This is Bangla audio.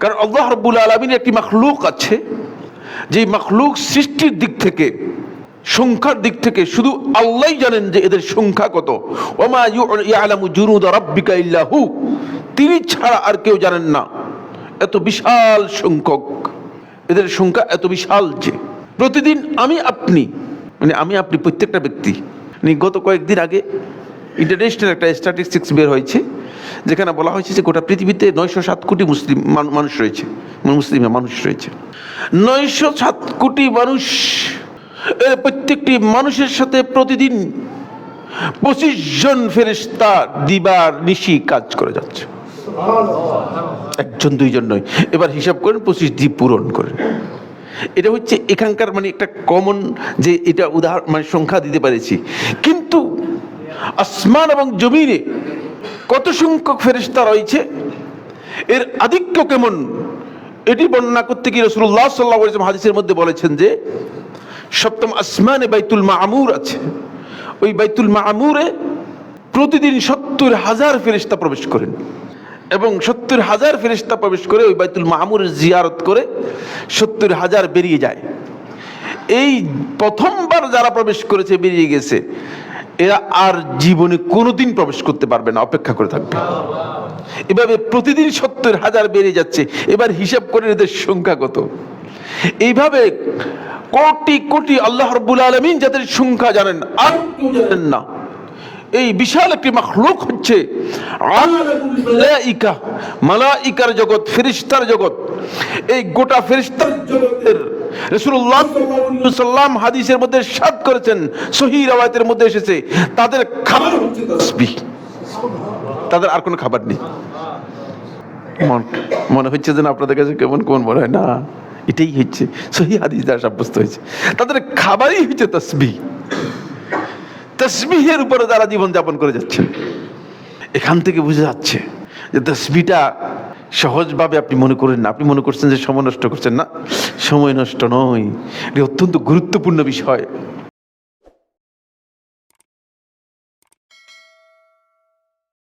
কারণ আল্লাহ রব্বুল আলমিনের একটি মখলুক আছে যে মখলুক সৃষ্টির দিক থেকে, সংখ্যার দিক থেকে শুধু আল্লাহ জানেন যে এদের সংখ্যা কত। ওমা তিনি ছাড়া আর কেউ জানেন না। এত বিশাল সংখ্যক। এদের সংখ্যা এত বিশাল যে, প্রতিদিন আমি আপনি মানে আমি আপনি প্রত্যেকটা ব্যক্তি। মানে গত কয়েকদিন আগে ইন্টারন্যাশনাল একটা স্ট্যাটিস্টিক্স বের হয়েছে। যেখানে বলা হয়েছে যে গোটা পৃথিবীতে নয়শো সাত কোটি মুসলিম মানুষ রয়েছে, মুসলিম মানুষ রয়েছে। নয়শো সাত কোটি মানুষ প্রত্যেকটি মানুষের সাথে প্রতিদিন পঁচিশ জন ফেরেস্তা দিবার নিশি কাজ করে যাচ্ছে। একজন, দুইজন নয়। এবার হিসাব করেন, পঁচিশ দ্বীপ পূরণ করেন এটা হচ্ছে এখানকার মানে একটা কমন যে এটা উদাহরণ মানে সংখ্যা দিতে পেরেছি। কিন্তু আসমান এবং জমিনে কত সংখ্যক ফেরিস্তা রয়েছে? এর আধিক্য কেমন? এটি বর্ণনা করতে গিয়ে রসুল্লাহ সাল্লাহ হাদিসের মধ্যে বলেছেন যে, সপ্তম আসমানে বাইতুল মামুর আছে। ওই বাইতুল মামুরে প্রতিদিন সত্তর হাজার ফেরিস্তা প্রবেশ করেন এবং সত্তর হাজার ফেরিস্তা প্রবেশ করে ওই বাইতুল মামুরের জিয়ারত করে সত্তর হাজার বেরিয়ে যায়। এই প্রথমবার যারা প্রবেশ করেছে, বেরিয়ে গেছে এরা আর জীবনে কোনোদিন প্রবেশ করতে পারবে না, অপেক্ষা করে থাকবে। এভাবে প্রতিদিন সত্তর হাজার বেড়ে যাচ্ছে, এবার হিসাব করে এদের সংখ্যা কত? এইভাবে কোটি কোটি আল্লাহ রব্বুল আলমিন যাদের সংখ্যা জানেন, আর কেউ জানেন না। এই বিশাল একটি মখলুক হচ্ছে মালাইকা, মালাইকার জগৎ ফেরিস্তার জগৎ। এই গোটা ফেরিস্তার জগতের হাদিসের মধ্যে করেছেন মধ্যে এসেছে। তাদের খাবার তাদের আর কোনো খাবার নেই। মনে হচ্ছে যেন আপনাদের কাছে কেমন কেমন মনে হয় না। এটাই হচ্ছে সহি হাদিস দ্বারা সাব্যস্ত হয়েছে। তাদের খাবারই হচ্ছে তসবি তসবিহের উপরে তারা জীবন যাপন করে যাচ্ছেন, এখান থেকে বুঝে যাচ্ছে যে তসবিটা সহজভাবে আপনি মনে করেন না। আপনি মনে করছেন যে সময় নষ্ট করছেন না? সময় নষ্ট নয়। এটি অত্যন্ত গুরুত্বপূর্ণ বিষয়।